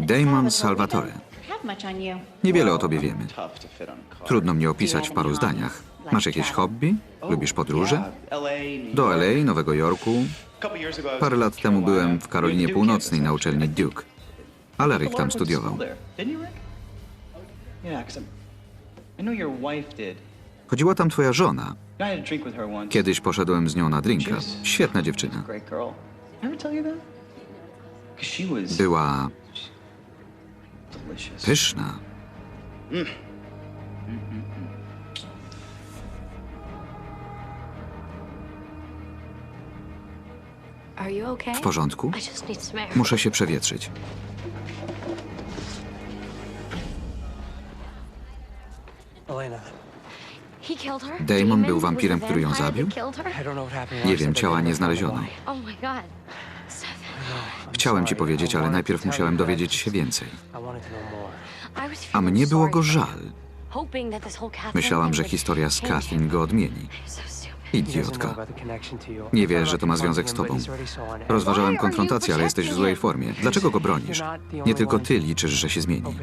Damon Salvatore. Niewiele o tobie wiemy. Trudno mnie opisać w paru zdaniach. Masz jakieś hobby? Lubisz podróże? Do LA, Nowego Jorku. Parę lat temu byłem w Karolinie Północnej na uczelni Duke. Ale Rick tam studiował. Chodziła tam twoja żona. Kiedyś poszedłem z nią na drinka. Świetna dziewczyna. Była pyszna. Are you okay? W porządku? I just need some air. Muszę się przewietrzyć. Elena, He killed her? Damon był wampirem, który ją zabił? Nie wiem, ciała nie znaleziono. Chciałem ci powiedzieć, ale najpierw musiałem dowiedzieć się więcej. A mnie było go żal. Myślałam, że historia z. Kathleen go odmieni. Idiotka. Nie I wie, thought że to ma związek z tobą. Rozważałem konfrontację, ale jesteś w złej formie. Dlaczego go bronisz? Nie tylko ty liczysz, że się zmieni.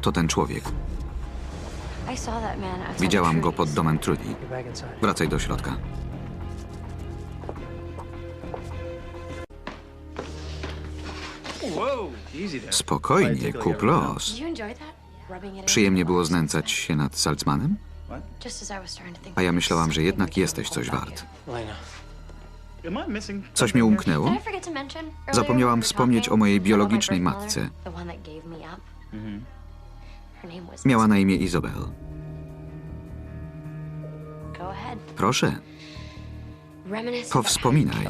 To ten człowiek. Widziałam go pod domem Trudy. Wracaj do środka. Spokojnie, kup los. Przyjemnie było znęcać się nad Salzmanem? A ja myślałam, że jednak jesteś coś wart. Coś mi umknęło? Zapomniałam wspomnieć o mojej biologicznej matce. Miała na imię Izabel. Proszę, Powspominaj.